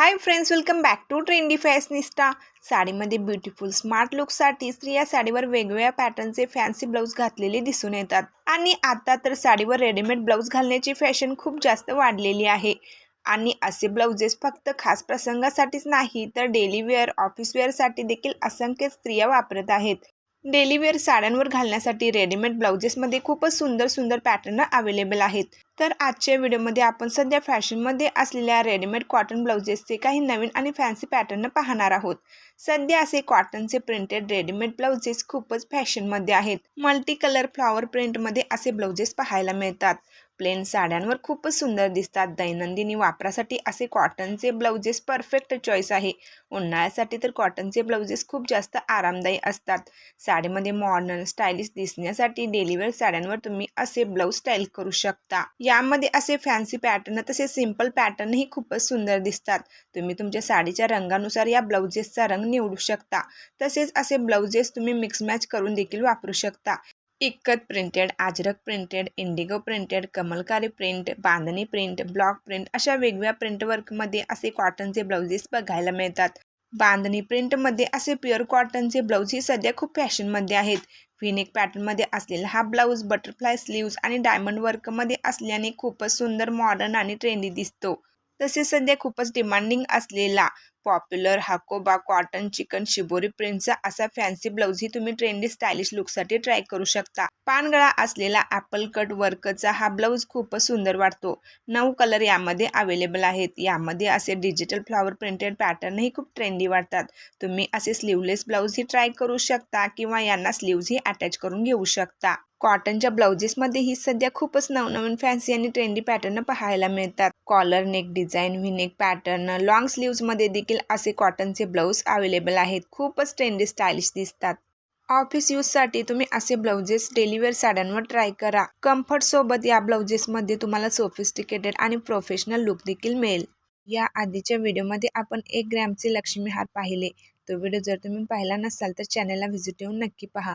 Hi friends welcome back to trendy fashionista साडीमध्ये beautiful smart लुकसाठी स्त्रिया साडीवर वेगवेगळ्या पॅटर्नचे फॅन्सी ब्लाऊज घातलेले दिसून येतात. आणि आता तर साडीवर रेडीमेड ब्लाऊज घालण्याची फॅशन खूप जास्त वाढलेली आहे. आणि असे ब्लाउजेस फक्त खास प्रसंगासाठीच नाही तर डेली वेअर ऑफिस वेअरसाठी देखील असंख्य स्त्रिया वापरत आहेत. डेलीवेअर साड्यांवर घालण्यासाठी रेडीमेड ब्लाउजेसमध्ये खूपच सुंदर सुंदर पॅटर्न अवेलेबल आहेत. तर आजच्या व्हिडिओमध्ये आपण सध्या फॅशनमध्ये असलेल्या रेडीमेड कॉटन ब्लाउजेसचे काही नवीन आणि फॅन्सी पॅटर्न पाहणार आहोत. सध्या असे कॉटनचे प्रिंटेड रेडीमेड ब्लाउजेस खूपच फॅशनमध्ये आहेत. मल्टी कलर फ्लॉवर प्रिंटमध्ये असे ब्लाउजेस पाहायला मिळतात. प्लेन साड्यांवर खूपच सुंदर दिसतात. दैनंदिनी वापरासाठी असे कॉटनचे ब्लाउजेस परफेक्ट चॉईस आहे. उन्हाळ्यासाठी तर कॉटनचे ब्लाउजेस खूप जास्त आरामदायी असतात. साडीमध्ये मॉडर्न स्टायलिश दिसण्यासाठी डेलीवेअर साड्यांवर तुम्ही असे ब्लाऊज स्टाईल करू शकता. यामध्ये असे फॅन्सी पॅटर्न तसे सिंपल पॅटर्नही खूपच सुंदर दिसतात. तुम्ही तुमच्या साडीच्या रंगानुसार या ब्लाउजेसचा रंग निवडू शकता. तसेच असे ब्लाउजेस तुम्ही मिक्स मॅच करून देखील वापरू शकता. Ikat printed ajrak printed indigo printed kalamkari print bandhani print block print अशा वेगवेगळ्या प्रिंट वर्कमध्ये असे कॉटनचे ब्लाउजेस बघायला मिळतात. बांधणी प्रिंटमध्ये असे प्युअर कॉटनचे ब्लाऊज ही सध्या खूप फॅशनमध्ये आहेत. फिनिक पॅटर्नमध्ये असलेला हा ब्लाऊज बटरफ्लाय स्लीव्ज आणि डायमंड वर्कमध्ये असल्याने खूपच सुंदर मॉडर्न आणि ट्रेंडी दिसतो. तसेच सध्या खूपच डिमांडिंग असलेला popular hakoba cotton chikan shibori प्रिंटचा असा फॅन्सी ब्लाऊजही तुम्ही ट्रेंडी स्टायलिश लुकसाठी ट्राय करू शकता. पानगळा असलेला ॲपल कट वर्कचा हा ब्लाऊज खूपच सुंदर वाटतो. नऊ कलर यामध्ये अवेलेबल आहेत. यामध्ये असे डिजिटल फ्लॉवर प्रिंटेड पॅटर्नही खूप ट्रेंडी वाटतात. तुम्ही असे स्लीवलेस ब्लाऊजही ट्राय करू शकता किंवा यांना स्लीव्जही अटॅच करून घेऊ शकता. कॉटनच्या ब्लाउजेसमध्येही सध्या खूपच नवनवीन फॅन्सी आणि ट्रेंडी पॅटर्न पाहायला मिळतात. Collar neck design V neck pattern long स्लीव्जमध्ये देखील असे कॉटनचे ब्लाऊज अवेलेबल आहेत. खूपच ट्रेंडी स्टायलिश दिसतात. ऑफिस यूजसाठी तुम्ही असे ब्लाउजेस डेलीवेअर साड्यांवर ट्राय करा. कम्फर्ट सोबत या ब्लाउजेसमध्ये तुम्हाला सोफिस्टिकेटेड आणि प्रोफेशनल लुक देखील मिळेल. या आधीच्या व्हिडिओमध्ये आपण एक ग्रॅमचे लक्ष्मी हार पाहिले. तो व्हिडिओ जर तुम्ही पाहिला नसाल तर चॅनलला व्हिजिट येऊन नक्की पहा.